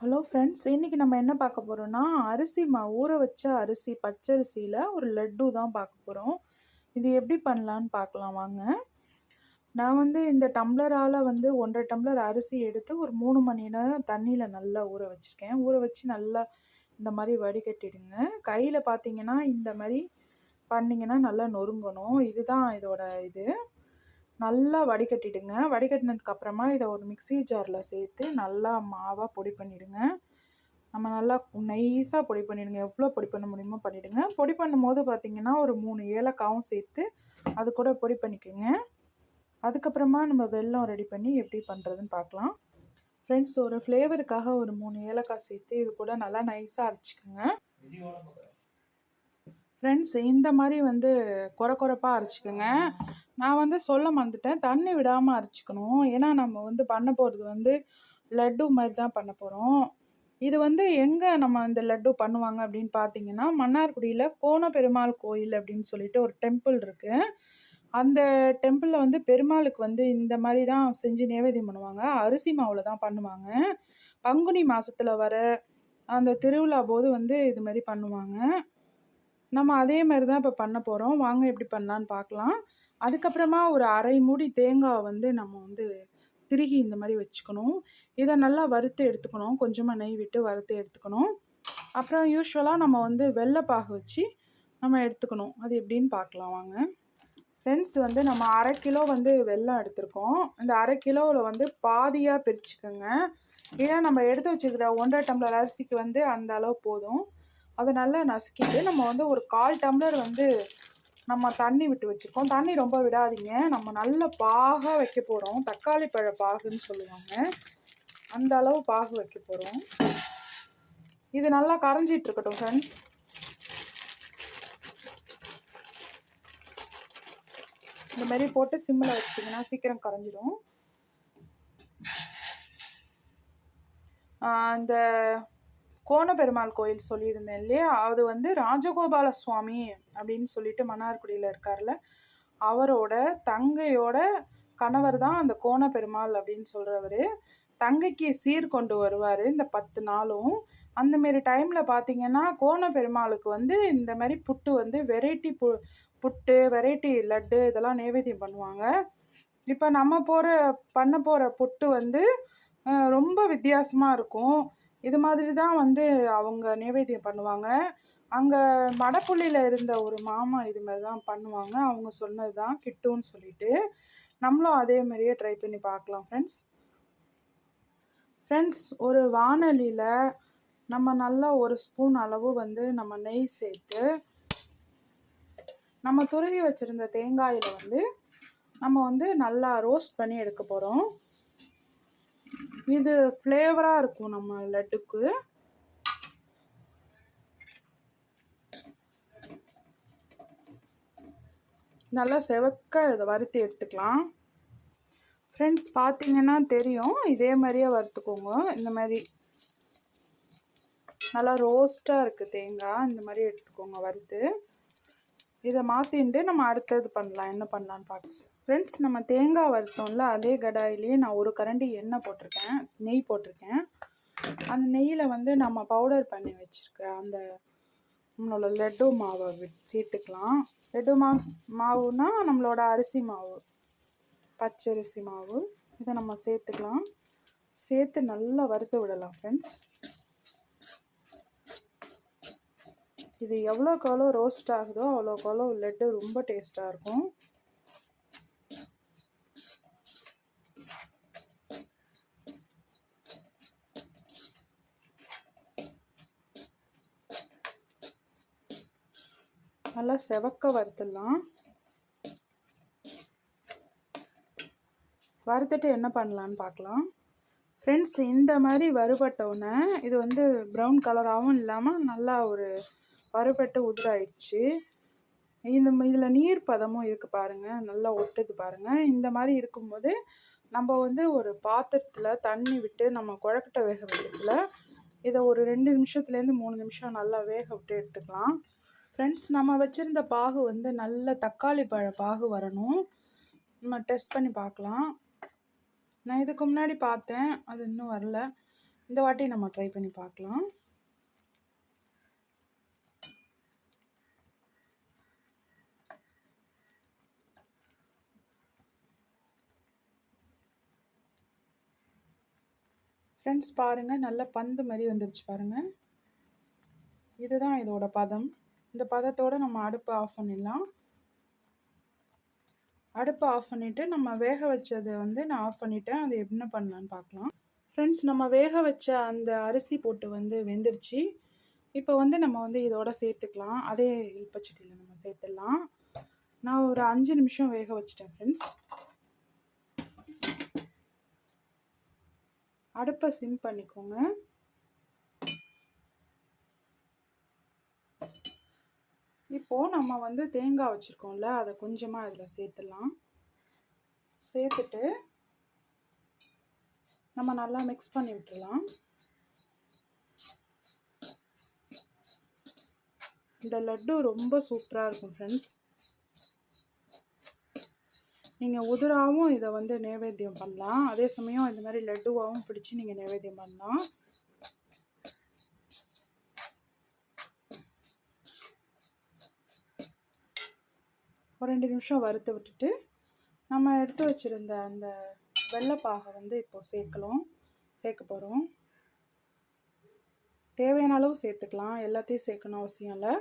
Hello friends இன்றைக்கி நம்ம என்ன பார்க்க போகிறோன்னா அரிசி மா ஊற வச்ச அரிசி பச்சரிசியில் ஒரு லட்டு தான் பார்க்க போகிறோம் இது எப்படி பண்ணலான்னு பார்க்கலாம் வாங்க. நான் வந்து இந்த டம்ளரால் வந்து ஒன்றரை டம்ளர் அரிசி எடுத்து ஒரு மூணு மணி நேரம் தண்ணியில் நல்லா ஊற வச்சுருக்கேன். ஊற வச்சு நல்லா இந்த மாதிரி வடிகட்டிடுங்க. கையில் பார்த்தீங்கன்னா இந்த மாதிரி பண்ணிங்கன்னா நல்லா நொறுங்கணும். இதுதான் இதோட இது. நல்லா வடிகட்டிடுங்க. வடிகட்டினதுக்கு அப்புறமா இதை ஒரு மிக்ஸி ஜாரில் சேர்த்து நல்லா மாவாக பொடி பண்ணிவிடுங்க நம்ம நல்லா நைஸாக பொடி பண்ணிவிடுங்க எவ்வளோ பொடி பண்ண முடியுமோ பண்ணிவிடுங்க பொடி பண்ணும்போது பார்த்திங்கன்னா ஒரு மூணு ஏலக்காவும் சேர்த்து அது கூட பொடி பண்ணிக்கோங்க. அதுக்கப்புறமா நம்ம வெல்லம் ரெடி பண்ணி எப்படி பண்ணுறதுன்னு பார்க்கலாம் ஃப்ரெண்ட்ஸ் ஒரு ஃப்ளேவருக்காக ஒரு மூணு ஏலக்காய் சேர்த்து இது கூட நல்லா நைஸாக அரைச்சிக்கோங்க. ஃப்ரெண்ட்ஸ் இந்த மாதிரி வந்து குறை குறைப்பாக அரைச்சிக்கோங்க. நான் வந்து சொல்ல மறந்துட்டேன். தண்ணி விடாமல் அரைச்சிக்கணும். ஏன்னா நம்ம வந்து பண்ண போகிறது வந்து லட்டு மாதிரி தான் பண்ண போகிறோம் இது வந்து எங்கே நம்ம இந்த லட்டு பண்ணுவாங்க அப்படின்னு பார்த்தீங்கன்னா மன்னார்குடியில் கோண பெருமாள் கோயில் அப்படின்னு சொல்லிட்டு ஒரு டெம்பிள் இருக்குது அந்த டெம்பிளில் வந்து பெருமாளுக்கு வந்து இந்த மாதிரி தான் செஞ்சு நேவேதியம் பண்ணுவாங்க. அரிசி மாவில் தான் பண்ணுவாங்க. பங்குனி மாதத்தில் வர அந்த திருவிழா போது வந்து இது மாதிரி பண்ணுவாங்க. நம்ம அதே மாதிரி தான் இப்போ பண்ண போகிறோம் வாங்க எப்படி பண்ணலான்னு பார்க்கலாம். அதுக்கப்புறமா ஒரு அரை மூடி தேங்காவை வந்து நம்ம வந்து திருகி இந்த மாதிரி வச்சுக்கணும். இதை நல்லா வறுத்து எடுத்துக்கணும். கொஞ்சமாக நெய் விட்டு வறுத்து எடுத்துக்கணும். அப்புறம் யூஸ்வலாக நம்ம வந்து வெள்ளைப்பாகு வச்சு நம்ம எடுத்துக்கணும். அது எப்படின்னு பார்க்கலாம் வாங்க. ஃப்ரெண்ட்ஸ் வந்து நம்ம அரை கிலோ வந்து வெல்லம் எடுத்திருக்கோம். இந்த அரை கிலோவில் வந்து பாதியாக பிரிச்சுக்கோங்க. ஏன்னா நம்ம எடுத்து வச்சுக்கிற ஒன்றரை டம்ளர் அரிசிக்கு வந்து அந்த அளவு போதும். அதை நல்லா நசுக்கிட்டு நம்ம வந்து ஒரு கால் டம்ளர் வந்து நம்ம தண்ணி விட்டு வச்சுருக்கோம். தண்ணி ரொம்ப விடாதீங்க. நம்ம நல்ல பாகாக வைக்க போகிறோம் தக்காளி பழ பாகுன்னு சொல்லுவாங்க. அந்த அளவு பாகு வைக்க போகிறோம் இது நல்லா கரைஞ்சிட்டு இருக்கட்டும் ஃப்ரெண்ட்ஸ் இந்த மாதிரி போட்டு சிம்மில் வச்சிட்டிங்கன்னா சீக்கிரம் கரைஞ்சிடும். இந்த கோணபெருமாள் கோயில் சொல்லியிருந்தேன் இல்லையா? அது வந்து ராஜகோபால சுவாமி அப்படின்னு சொல்லிட்டு மன்னார்குடியில் இருக்கார்ல. அவரோட தங்கையோட கணவர் தான் அந்த கோணபெருமாள் அப்படின்னு சொல்கிறவர் தங்கைக்கு சீர் கொண்டு வருவார் இந்த பத்து நாளும். அந்த மாரி டைமில் பார்த்தீங்கன்னா கோண பெருமாளுக்கு வந்து இந்த மாதிரி புட்டு வந்து வெரைட்டி பு புட்டு வெரைட்டி லட்டு இதெல்லாம் நைவேத்தியம் பண்ணுவாங்க. இப்போ நம்ம போகிற பண்ண போகிற புட்டு வந்து ரொம்ப வித்தியாசமாக இருக்கும். இது மாதிரி தான் வந்து அவங்க நைவேத்தியம் பண்ணுவாங்க. அங்கே மடப்புள்ளியில் இருந்த ஒரு மாமா இது மாதிரி தான் பண்ணுவாங்க. அவங்க சொன்னது தான் கிட்டுன்னு சொல்லிட்டு. நம்மளும் அதே மாதிரியே ட்ரை பண்ணி பார்க்கலாம் ஃப்ரெண்ட்ஸ் ஃப்ரெண்ட்ஸ் ஒரு வானொலியில் நம்ம நல்லா ஒரு ஸ்பூன் அளவு வந்து நம்ம நெய் சேர்த்து நம்ம துருகி வச்சுருந்த தேங்காயில் வந்து நம்ம வந்து நல்லா ரோஸ்ட் பண்ணி எடுக்க போகிறோம் இது ஃப்ளேவராக இருக்கும் நம்ம லட்டுக்கு. நல்லா செவக்க இதை வறுத்து எடுத்துக்கலாம். ஃப்ரெண்ட்ஸ் பார்த்தீங்கன்னா தெரியும். இதே மாதிரியே வறுத்துக்கோங்க. இந்த மாதிரி நல்லா ரோஸ்ட்டாக இருக்குது தேங்காய். இந்த மாதிரி எடுத்துக்கோங்க வறுத்து. இதை மாற்றிட்டு நம்ம அடுத்தது பண்ணலாம். என்ன பண்ணலான்னு பார்த்து ஃப்ரெண்ட்ஸ் நம்ம தேங்காய் வறுத்தோம்ல அதே கடாயிலேயே நான் ஒரு கரண்டி எண்ணெய் போட்டிருக்கேன் நெய் போட்டிருக்கேன். அந்த நெய்யில் வந்து நம்ம பவுடர் பண்ணி வச்சுருக்க அந்த நம்மளோட லட்டு மாவை சேர்த்துக்கலாம். லட்டு மாவு மாவுனா நம்மளோட அரிசி மாவு பச்சரிசி மாவு இதை நம்ம சேர்த்துக்கலாம். சேர்த்து நல்லா வறுத்து விடலாம் ஃப்ரெண்ட்ஸ் இது எவ்வளோக்கு எவ்வளோ ரோஸ்ட் ஆகுதோ அவ்வளோக்கு அவ்வளோ லட்டு ரொம்ப டேஸ்ட்டாக இருக்கும். நல்லா செவக்க வறுத்துடலாம். வறுத்துட்டு என்ன பண்ணலான்னு பார்க்கலாம். ஃப்ரெண்ட்ஸ் இந்த மாதிரி வறுபட்டவுடனே இது வந்து ப்ரௌன் கலராகவும் இல்லாமல் நல்லா ஒரு வறுபட்டு உதிராயிடுச்சு. இந்த இதில் நீர் பதமும் இருக்குது பாருங்கள் நல்லா ஒட்டுது பாருங்கள் இந்த மாதிரி இருக்கும்போது நம்ம வந்து ஒரு பாத்திரத்தில் தண்ணி விட்டு நம்ம குழக்கட்டை வேக வைக்கிறதுல இதை ஒரு ரெண்டு நிமிஷத்துலேருந்து மூணு நிமிஷம் நல்லா வேக விட்டு எடுத்துக்கலாம். ஃப்ரெண்ட்ஸ் நம்ம வச்சுருந்த பாகு வந்து நல்ல தக்காளி பழ பாகு வரணும். நம்ம டெஸ்ட் பண்ணி பார்க்கலாம். நான் இதுக்கு முன்னாடி பார்த்தேன். அது இன்னும் வரல. இந்த வாட்டி நம்ம ட்ரை பண்ணி பார்க்கலாம். ஃப்ரெண்ட்ஸ் பாருங்கள் நல்ல பந்து மாதிரி வந்துருச்சு பாருங்கள் இதுதான் இதோட பதம். இந்த பதத்தோடு நம்ம அடுப்பை ஆஃப் பண்ணிடலாம். அடுப்பை ஆஃப் பண்ணிவிட்டு நம்ம வேக வச்சதை வந்து நான் ஆஃப் பண்ணிவிட்டேன் அது என்ன பண்ணலான்னு பார்க்கலாம். ஃப்ரெண்ட்ஸ் நம்ம வேக வச்ச அந்த அரிசி போட்டு வந்து வெந்துருச்சு. இப்போ வந்து நம்ம வந்து இதோட சேர்த்துக்கலாம். அதே இல்பச்சட்டியில் நம்ம சேர்த்துடலாம். நான் ஒரு அஞ்சு நிமிஷம் வேக வச்சிட்டேன் ஃப்ரெண்ட்ஸ் அடுப்பை சிம் பண்ணிக்கோங்க. இப்போது நம்ம வந்து தேங்காய் வச்சுருக்கோம்ல அதை கொஞ்சமாக இதில் சேர்த்துடலாம். சேர்த்துட்டு நம்ம நல்லா மிக்ஸ் பண்ணி விட்டுடலாம். இந்த லட்டு ரொம்ப சூப்பராக இருக்கும் ஃப்ரெண்ட்ஸ் நீங்கள் உதிராவும் இதை வந்து நைவேத்தியம் பண்ணலாம். அதே சமயம் இந்த மாதிரி லட்டுவாகவும் பிடிச்சி நீங்கள் நைவேத்தியம் பண்ணலாம். ஒரு ரெண்டு நிமிஷம் வறுத்து விட்டுட்டு நம்ம எடுத்து வச்சுருந்த அந்த வெள்ளைப்பாகை வந்து இப்போது சேர்க்கலாம் சேர்க்க போகிறோம் தேவையான அளவு சேர்த்துக்கலாம். எல்லாத்தையும் சேர்க்கணும் அவசியம் இல்லை.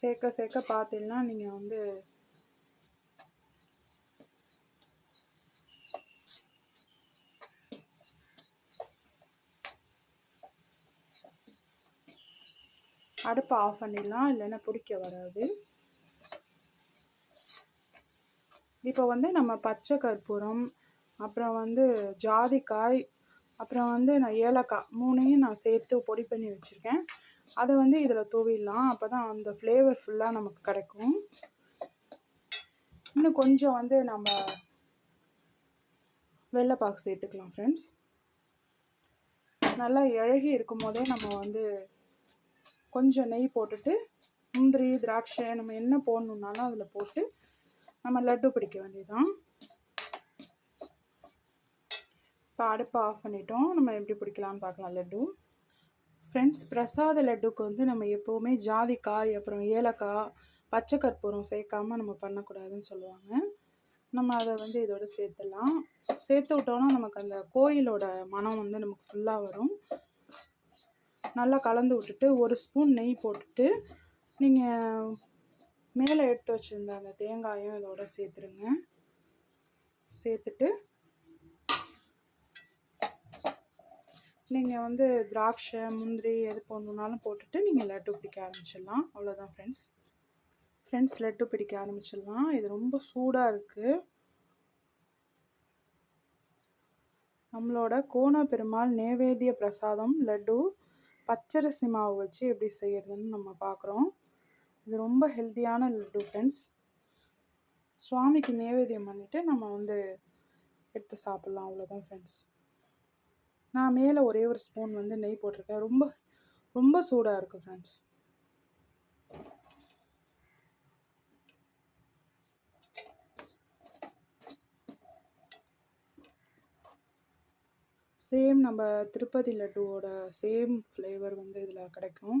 சேர்க்க சேர்க்க பார்த்தீங்கன்னா நீங்கள் வந்து அடுப்பை ஆஃப் பண்ணிடலாம். இல்லைன்னா பிடிக்க வராது. இப்போ வந்து நம்ம பச்சை கற்பூரம் அப்புறம் வந்து ஜாதிக்காய் அப்புறம் வந்து நான் ஏலக்காய் மூணையும் நான் சேர்த்து பொடி பண்ணி வச்சுருக்கேன். அதை வந்து இதில் தூவிடலாம். அப்போ தான் அந்த ஃப்ளேவர் ஃபுல்லாக நமக்கு கிடைக்கும். இன்னும் கொஞ்சம் வந்து நம்ம வெள்ளைப்பாக்கு சேர்த்துக்கலாம் ஃப்ரெண்ட்ஸ் நல்லா இழகி இருக்கும் போதே நம்ம வந்து கொஞ்சம் நெய் போட்டுட்டு முந்திரி திராட்சை நம்ம என்ன போடணுன்னாலும் அதில் போட்டு நம்ம லட்டு பிடிக்க வேண்டியதுதான். இப்போ அடுப்பை ஆஃப் பண்ணிட்டோம். நம்ம எப்படி பிடிக்கலான்னு பார்க்கலாம் லட்டு. ஃப்ரெண்ட்ஸ் பிரசாத லட்டுக்கு வந்து நம்ம எப்போவுமே ஜாதிக்காய் அப்புறம் ஏலக்காய் பச்சை கற்பூரம் சேர்க்காம நம்ம பண்ணக்கூடாதுன்னு சொல்லுவாங்க. நம்ம அதை வந்து இதோட சேர்த்துடலாம். சேர்த்து விட்டோன்னா நமக்கு அந்த கோயிலோட மனம் வந்து நமக்கு ஃபுல்லாக வரும். நல்லா கலந்து விட்டுட்டு ஒரு ஸ்பூன் நெய் போட்டுட்டு நீங்கள் மேலே எடுத்து வச்சுருந்த அந்த தேங்காயும் இதோட சேர்த்துருங்க. சேர்த்துட்டு நீங்கள் வந்து திராட்சை முந்திரி எது போடணுன்னாலும் போட்டுட்டு நீங்கள் லட்டு பிடிக்க ஆரம்பிச்சிடலாம். அவ்வளோதான் ஃப்ரெண்ட்ஸ் ஃப்ரெண்ட்ஸ் லட்டு பிடிக்க ஆரம்பிச்சிடலாம். இது ரொம்ப சூடாக இருக்குது நம்மளோட கோண பெருமாள் நேவேத்திய பிரசாதம் லட்டு பச்சரிசி மாவு வச்சு எப்படி செய்கிறதுன்னு நம்ம பார்க்குறோம். இது ரொம்ப ஹெல்த்தியான லட்டு ஃப்ரெண்ட்ஸ் சுவாமிக்கு நேவேத்தியம் பண்ணிவிட்டு நம்ம வந்து எடுத்து சாப்பிட்லாம். அவ்வளோதான் ஃப்ரெண்ட்ஸ் நான் மேலே ஒரே ஒரு ஸ்பூன் வந்து நெய் போட்டிருக்கேன். ரொம்ப ரொம்ப சூடாக இருக்குது ஃப்ரெண்ட்ஸ் சேம் நம்ம திருப்பதி லட்டுவோட சேம் ஃப்ளேவர் வந்து இதில் கிடைக்கும்.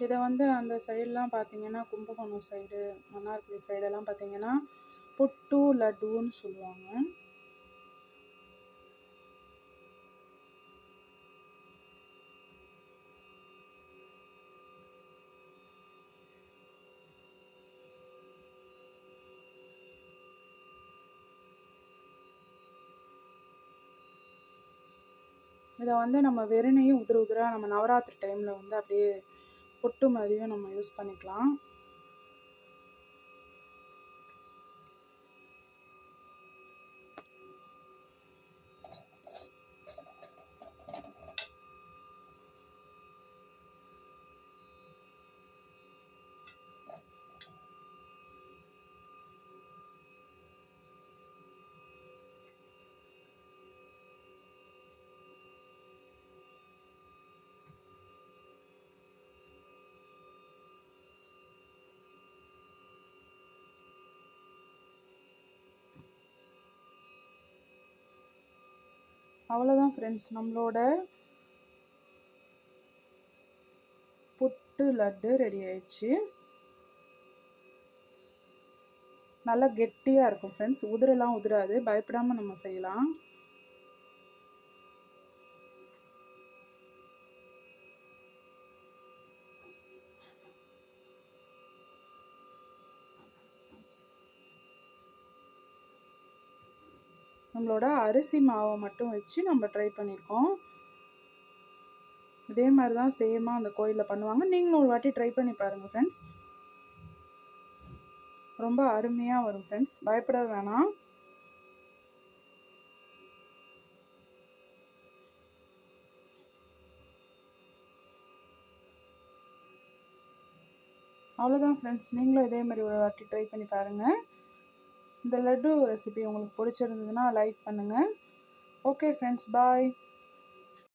இதை வந்து அந்த சைடெலாம் பார்த்தீங்கன்னா கும்பகோணம் சைடு மன்னார்குடி சைடெல்லாம் பார்த்தீங்கன்னா புட்டு லட்டுன்னு சொல்லுவாங்க. இதை வந்து நம்ம வெறுனையும் உதிர உதிராக நம்ம நவராத்திரி டைமில் வந்து அப்படியே பொட்டு மாதிரியும் நம்ம யூஸ் பண்ணிக்கலாம். அவ்வளோதான் ஃப்ரெண்ட்ஸ் நம்மளோட புட்டு லட்டு ரெடி ஆயிடுச்சு. நல்லா கெட்டியாக இருக்கும் ஃப்ரெண்ட்ஸ் உதிரெல்லாம் உதிராது. பயப்படாமல் நம்ம செய்யலாம். நம்மளோட அரிசி மாவை மட்டும் வச்சு நம்ம ட்ரை பண்ணியிருக்கோம் இதே மாதிரி தான் சேமாக அந்த கோயிலில் பண்ணுவாங்க. நீங்களும் ஒரு வாட்டி ட்ரை பண்ணி பாருங்கள் ஃப்ரெண்ட்ஸ் ரொம்ப அருமையாக வரும் ஃப்ரெண்ட்ஸ் பயப்பட வேணாம். அவ்வளோதான் ஃப்ரெண்ட்ஸ் நீங்களும் இதே மாதிரி ஒரு வாட்டி ட்ரை பண்ணி பாருங்கள் இந்த லட்டு ரெசிபி உங்களுக்கு பிடிச்சிருந்ததுன்னா லைக் பண்ணுங்கள் ஓகே ஃப்ரெண்ட்ஸ் பாய்